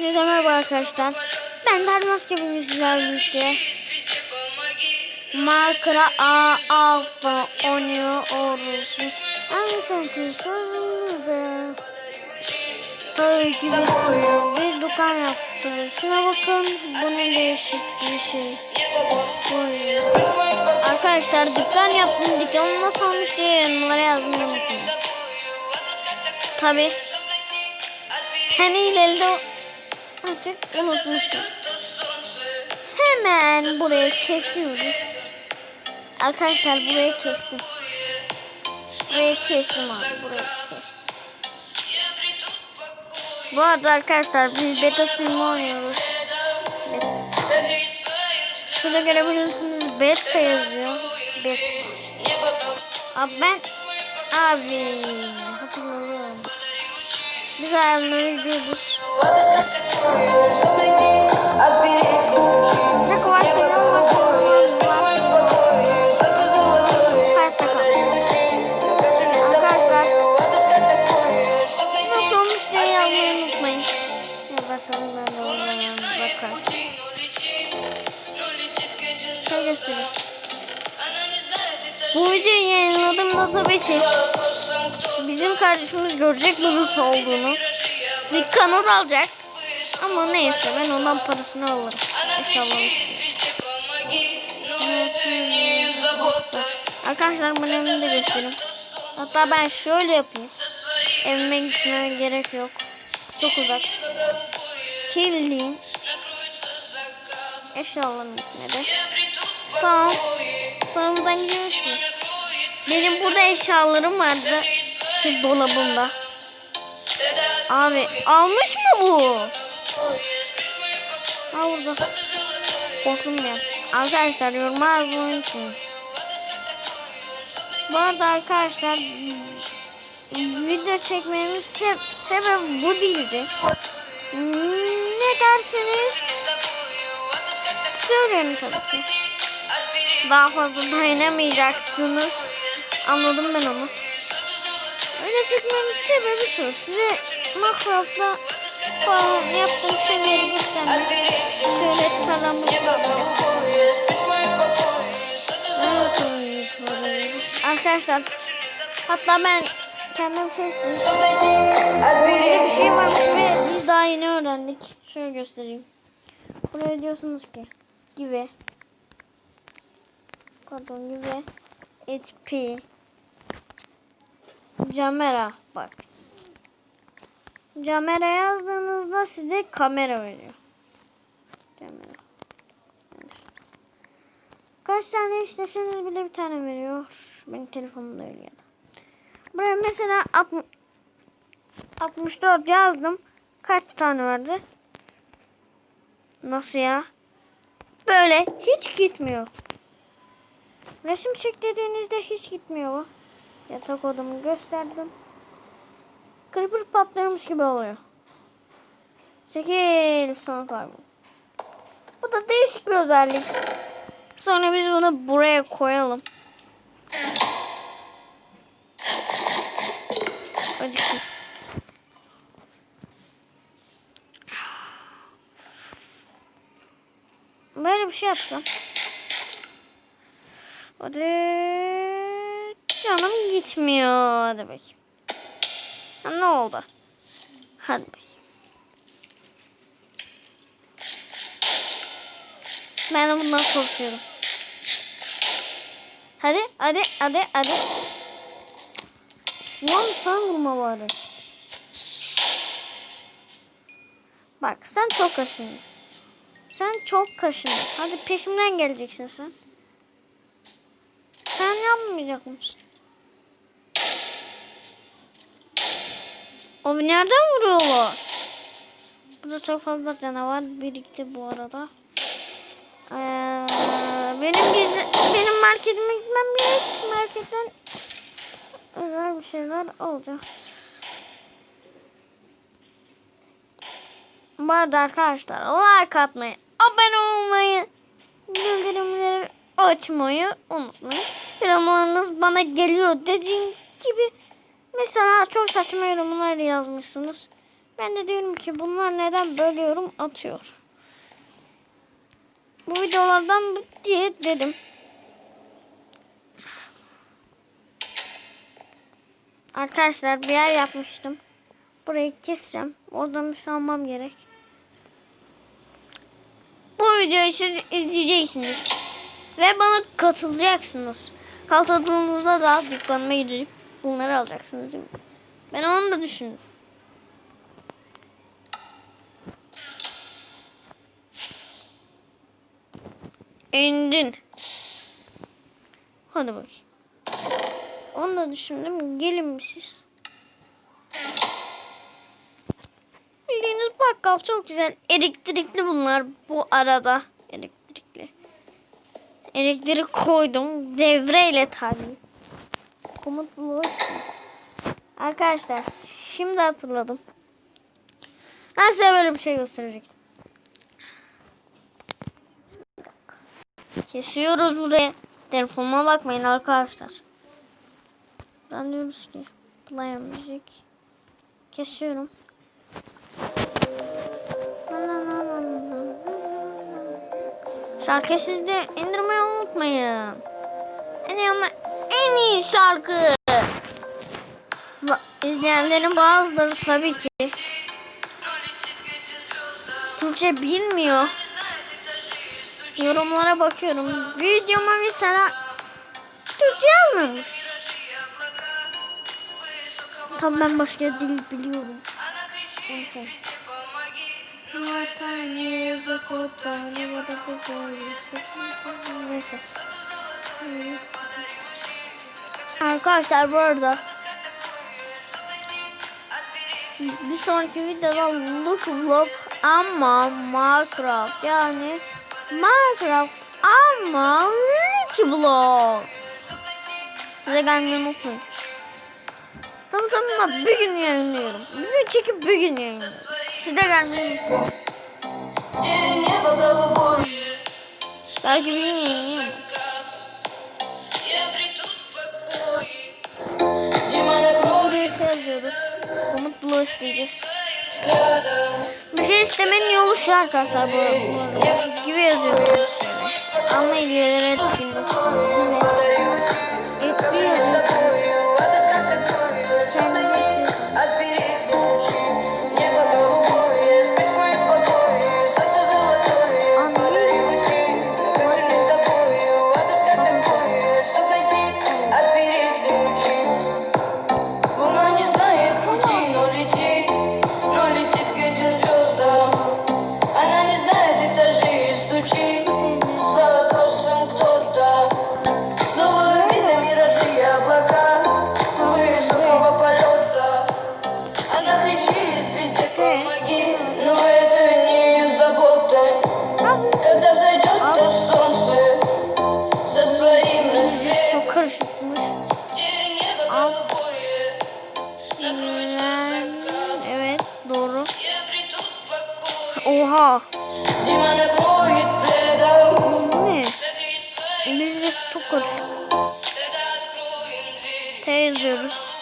Neden merhaba arkadaşlar. Ben Darmaske bugün sizlerle birlikte Markera A altta oynuyoruz. En son sözümüzde Tabii ki bir, bir dükkan yaptı. Şuna bakın. Bu ne değişik bir şey. Arkadaşlar dükkan yaptım. Dükkanı nasıl olmuş diye yorumlara yazmayı unutmayın. Tabii. Hani ileride artık unutmuşum. Hemen burayı kesiyoruz. Arkadaşlar burayı kestim. Burayı kestim abi. Burayı kestim. Bu arada arkadaşlar biz beta filmi oynuyoruz. Şurada görebilirsiniz beta yazıyor. Beta. Abi ben abi hatırlıyorum. Biz ayarları. Ne Bu videoyu yayınladığımda tabii ki bizim kardeşimiz görecek bunun olduğunu. Bir kanat alacak. Ama neyse ben ondan parasını alırım. İnşallah. Arkadaşlar ben evimi de göstereyim. Hatta ben şöyle yapayım. Evime gitmeme gerek yok. Çok uzak. Kirliyim. Eşyalarım gitmedi. Tamam. Sonra buradan gidiyorsun. Benim burada eşyalarım vardı. Şu dolabımda. Abi almış mı bu? Ha burada. Korktum ya. Arkadaşlar yoruma yazmayı unutmayın. Bu arada arkadaşlar video çekmemin se sebebi bu değildi. Ne dersiniz? Söyleyin tabii ki. Daha fazla dayanamayacaksınız. Anladım ben onu. Öyle çekmemin sebebi şu. Size Minecraft'ta falan yaptığım şeyleri göstermek. Şöyle tarlamız Arkadaşlar hatta ben kendim seçtim. Böyle bir şey varmış ve biz daha yeni öğrendik. Şöyle göstereyim. Buraya diyorsunuz ki gibi pardon gibi HP camera bak camera yazdığınızda size kamera veriyor. Camera. Kaç tane isteseniz bile bir tane veriyor. Benim telefonumda öyle ya da. Buraya mesela 60, 64 yazdım. Kaç tane vardı? Nasıl ya? Böyle hiç gitmiyor. Resim çek dediğinizde hiç gitmiyor bu. Yatak odamı gösterdim. Creeper patlıyormuş gibi oluyor. Çekil sonra kaybol. Bu da değişik bir özellik. Sonra biz bunu buraya koyalım. Acıktım. Böyle bir şey yapsam. Hadi. Canım gitmiyor. Hadi bakayım. Ha, ne oldu? Hadi bakayım. Ben de bundan korkuyorum. Hadi, hadi, hadi, hadi. Lan sen vurma bari. Bak sen çok kaşındın. Sen çok kaşındın. Hadi peşimden geleceksin sen. Sen yapmayacak mısın? Abi nereden vuruyorlar? Burada çok fazla canavar birikti bu arada. Ee, benim gizli, benim marketime gitmem gerek. Marketten özel bir şeyler olacak. Bu arada arkadaşlar like atmayı, abone olmayı, bildirimleri açmayı unutmayın. Yorumlarınız bana geliyor dediğim gibi mesela çok saçma yorumlar yazmışsınız. Ben de diyorum ki bunlar neden böyle yorum atıyor. Bu videolardan diye dedim. Arkadaşlar bir yer yapmıştım. Burayı keseceğim. Oradan bir şey almam gerek. Bu videoyu siz izleyeceksiniz. Ve bana katılacaksınız. Katıldığınızda da dükkanıma gidip bunları alacaksınız değil mi? Ben onu da düşündüm. İndin. Hadi bakayım. Onu da düşündüm. Gelin siz? Bildiğiniz bakkal çok güzel. Elektrikli bunlar bu arada. Elektrikli. Elektrik koydum. Devreyle tabii. Komut istedim. Arkadaşlar şimdi hatırladım. Ben size böyle bir şey gösterecektim. Kesiyoruz buraya. Telefonuma bakmayın arkadaşlar. Ben diyoruz ki play müzik. Kesiyorum. Şarkı sizde indirmeyi unutmayın. En iyi en iyi şarkı. Ba- İzleyenlerin bazıları tabii ki Türkçe bilmiyor. Yorumlara bakıyorum. Videoma mesela Türkçe yazmamış. Tabii ben başka dil biliyorum. Neyse. Neyse. Arkadaşlar bu arada bir sonraki videoda look vlog ama Minecraft yani Minecraft ama look vlog size gelmeyi unutmayın. Tam tamına bir gün yayınlıyorum. Bir gün çekip bir gün yayınlıyorum. Size gelmeyi unutmayın. Belki bir gün yayınlıyorum. Umut Blue isteyeceğiz. Bir şey istemenin yolu şu arkadaşlar bu, bu gibi yazıyoruz. Ama ileride etkinlik ve karışıkmış. Alt hmm, Evet doğru. Oha. Bu ne? İngilizcesi çok karışık. T yazıyoruz.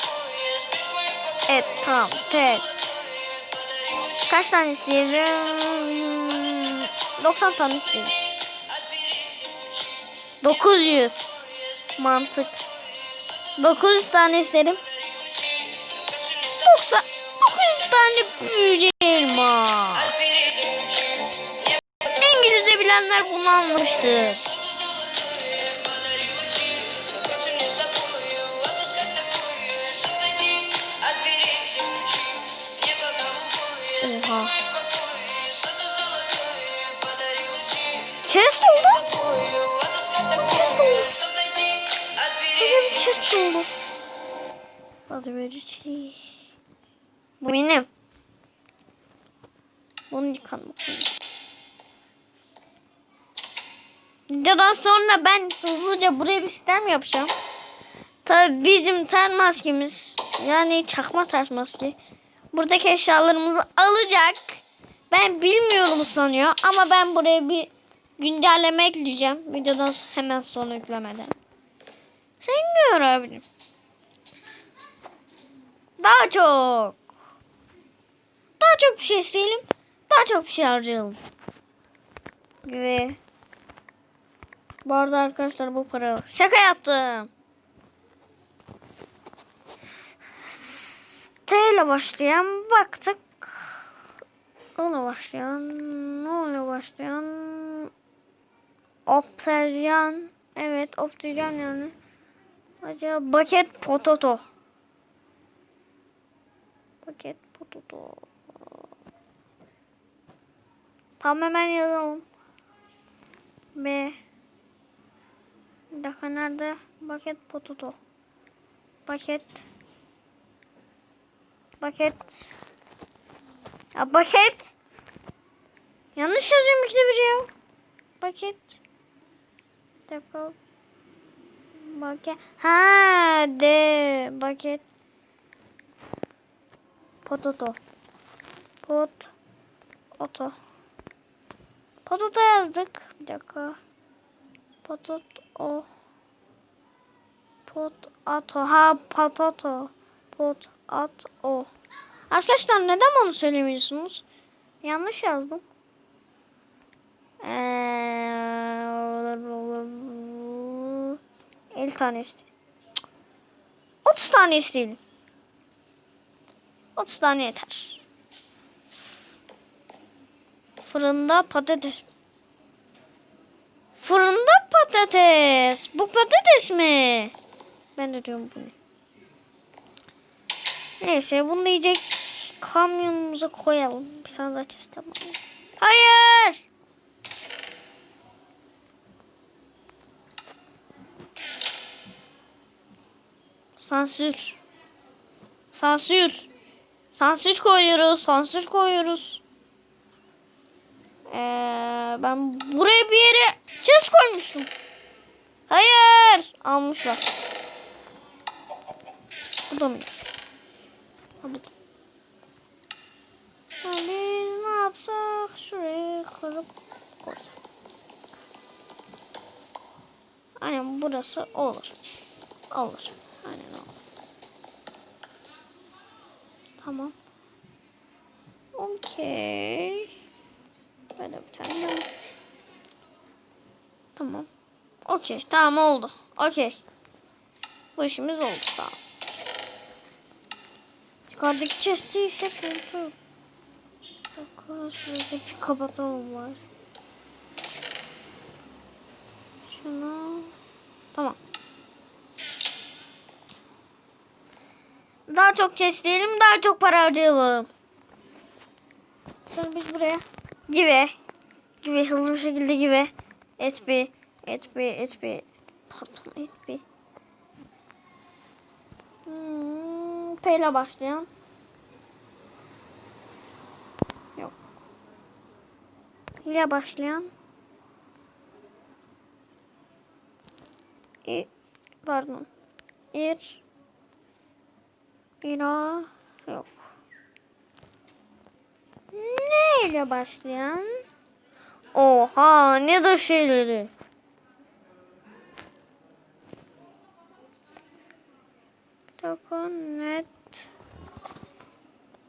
Evet tamam. T. Kaç tane isteyelim? 90 hmm, tane isteyelim. 900. Mantık. 900 tane isterim. 90 900 tane büyüyecek elma. İngilizce bilenler bunu anlamıştır. Hadi verici. Bu benim. Bunu yıkanmak. Videodan sonra ben hızlıca buraya bir sistem yapacağım. Tabi bizim ter maskemiz yani çakma ter maske buradaki eşyalarımızı alacak. Ben bilmiyorum sanıyor ama ben buraya bir güncelleme ekleyeceğim. Videodan hemen sonra yüklemeden. Sen gör abim. Daha çok. daha çok bir şey isteyelim. Daha çok bir şey harcayalım. Ve bu arada arkadaşlar bu para şaka yaptım. T ile başlayan baktık. O ile başlayan, o ile başlayan Obserjan. Evet, obserjan yani. Acaba paket potato. Paket potato. Tamam hemen yazalım. B. Bir dakika nerede? Paket potato. Paket. Paket. Ya paket. Yanlış yazıyorum ikide bir ya. Paket. Bir dakika. Paket. Ha de paket. Potato. Pot. Oto. Potato yazdık. Bir dakika. Potato. O. Pot. Ato. Ha potato. Pot. At. O. Arkadaşlar neden bunu söylemiyorsunuz? Yanlış yazdım. Ee, 50 tane istedim. 30 tane istedim. 30 tane yeter. Fırında patates. Fırında patates. Bu patates mi? Ben de diyorum bu ne? Neyse bunu yiyecek kamyonumuza koyalım. Bir tane daha çizdim. Hayır. Sansür. Sansür. Sansür koyuyoruz. Sansür koyuyoruz. Ee, ben buraya bir yere chest koymuştum. Hayır. Almışlar. Bu da mı? Ha, bu da. Ha, biz ne yapsak? Şuraya kırıp koysak. Aynen burası olur. Olur. Aynen olur. Tamam. Okey. Böyle bir tane. daha. Tamam. Okey. Tamam oldu. Okey. Bu işimiz oldu. Tamam. Yukarıdaki chest'i hep unutuyorum. Şurada bir kapatalım var. Şunu. Tamam. Daha çok chest'leyelim, daha çok para harcayalım. Sonra biz buraya. Gibi. Gibi hızlı bir şekilde gibi. Et bir et bir et bir pardon et bir hmm, P ile başlayan yok. İle başlayan. İ, pardon. İr ira yok ne ile başlayan? Oha ne de şeyleri. Dakika net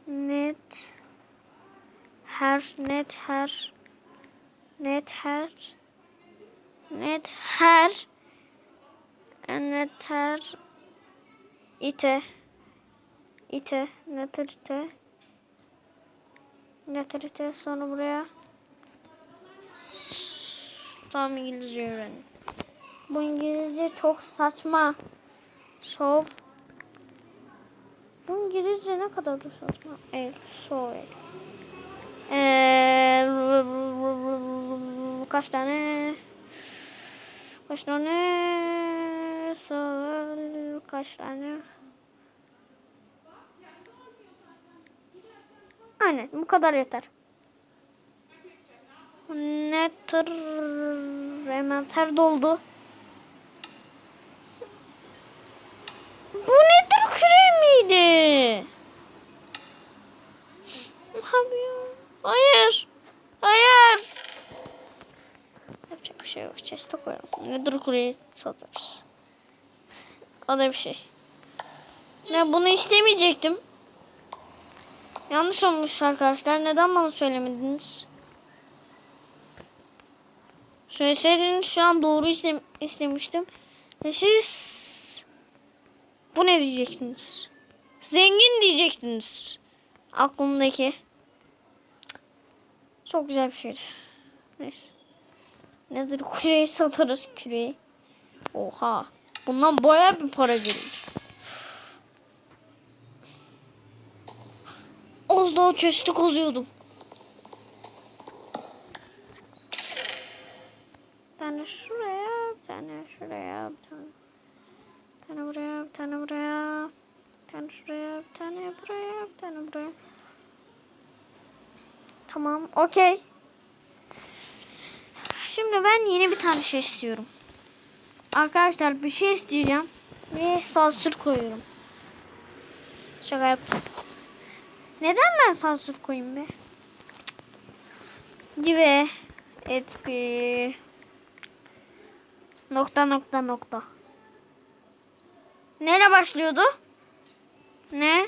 net her net her net her net her net her ite ite net ite Getirte sonra buraya. Tamam İngilizce öğrenin. Bu İngilizce çok saçma. So. Bu İngilizce ne kadar da saçma. El, so el. Ee, kaç tane? Kaç tane? So, kaç tane? Aynen bu kadar yeter. Ne tır hemen ter doldu. Bu nedir küre miydi? Hayır. Hayır. Yapacak bir şey yok. Chest'e koyalım. Nedir kureyi satarız. O da bir şey. Ne bunu istemeyecektim. Yanlış olmuş arkadaşlar. Neden bana söylemediniz? Söyleseydiniz şu an doğru istem istemiştim. Ve siz bu ne diyecektiniz? Zengin diyecektiniz. Aklımdaki. Çok güzel bir şeydi. Neyse. Nedir küreği satarız küreği. Oha. Bundan bayağı bir para gelir. Daha çöstü kazıyordum. Tane şuraya, tane şuraya, bir tane. Tane buraya, bir tane buraya. Bir tane şuraya, bir tane buraya, bir tane buraya. Tamam, okey. Şimdi ben yeni bir tane şey istiyorum. Arkadaşlar bir şey isteyeceğim. Ve sansür koyuyorum. Şaka yaptım. Neden ben sansür koyayım be? Gibi et bir nokta nokta nokta. Neyle başlıyordu? Ne?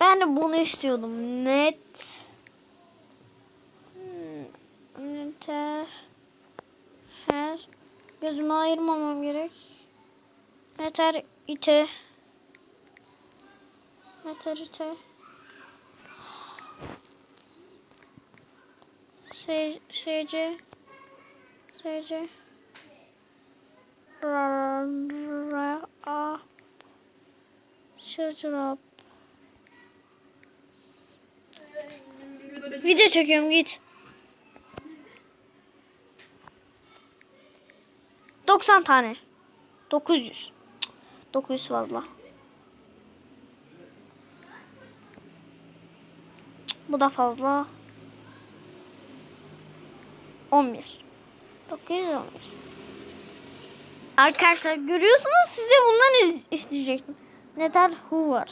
Ben de bunu istiyordum. Net. Hmm, Yeter. Her. Gözümü ayırmamam gerek. Yeter ite. İte. Se SC. SC. A. Şırap. Video çekiyorum git. 90 tane. 900. Cık, 900 fazla. Bu da fazla. 11. 911. Arkadaşlar görüyorsunuz size bundan isteyecektim. Neden who var?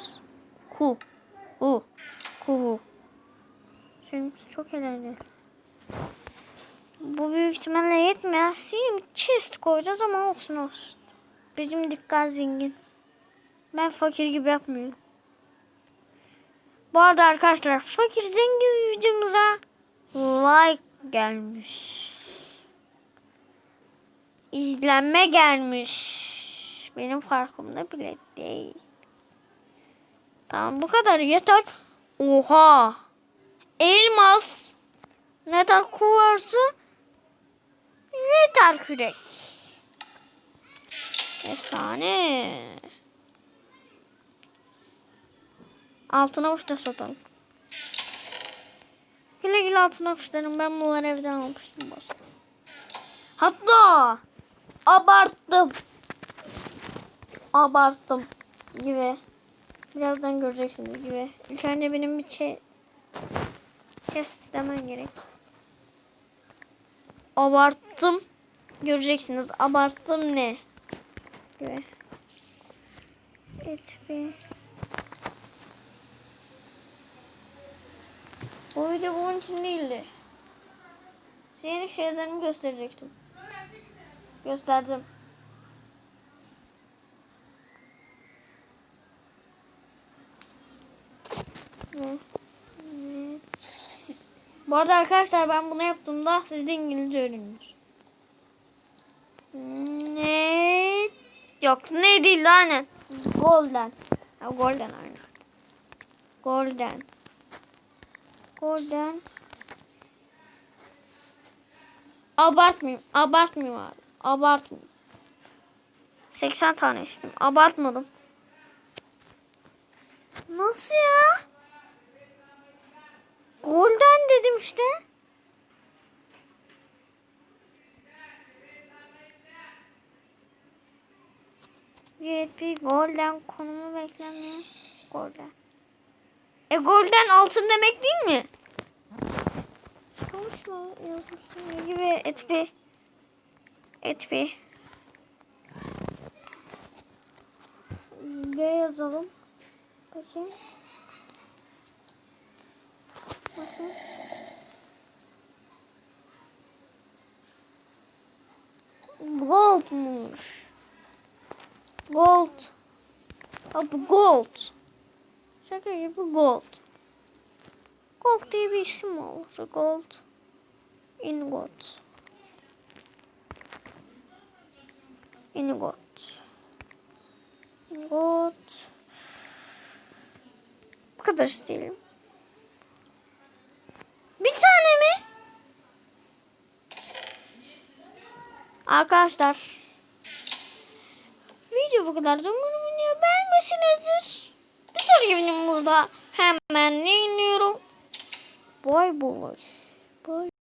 Who. Who. Who. Şimdi çok eğlenceli. Bu büyük ihtimalle. Sim chest koyacağız ama olsun olsun. Bizim dikkat zengin. Ben fakir gibi yapmıyorum. Bu arada arkadaşlar fakir zengin videomuza like gelmiş. İzlenme gelmiş. Benim farkımda bile değil. Tamam bu kadar yeter. Oha. Elmas. Ne kadar kuvarsı? Ne kadar kürek? Efsane. Altın avuç da satalım. Güle güle altın avuçlarım. Ben bunları evden almıştım. Bak. Hatta abarttım. Abarttım gibi. Birazdan göreceksiniz gibi. İlk önce benim bir şey test istemen gerek. Abarttım. Göreceksiniz. Abarttım ne? Gibi. Et bir. Bu video bunun için değildi. Senin şeylerimi gösterecektim. Gösterdim. Ve, ve bu arada arkadaşlar ben bunu yaptığımda siz de İngilizce öğreniyorsunuz. Ne? Yok ne değil aynen. Golden. Golden aynen. Golden. Golden. Abartmayayım. Abartmayayım abi. Abartmayayım. 80 tane içtim. Abartmadım. Nasıl ya? Golden dedim işte. VIP golden konumu beklemiyor. Golden. E golden altın demek değil mi? Konuşma yazmışsın gibi etpi. Etpi. B yazalım. Bakayım. Bakın. Goldmuş. Gold. Ha bu gold. Şaka gibi gold. Gold diye bir isim var. Gold. Ingot. Ingot. Ingot. Bu kadar isteyelim. Bir tane mi? Arkadaşlar. Video bu kadar. Umarım beğenmişsinizdir. Bir sonraki videomuzda hemen ne iniyorum. Boy boy. Boy.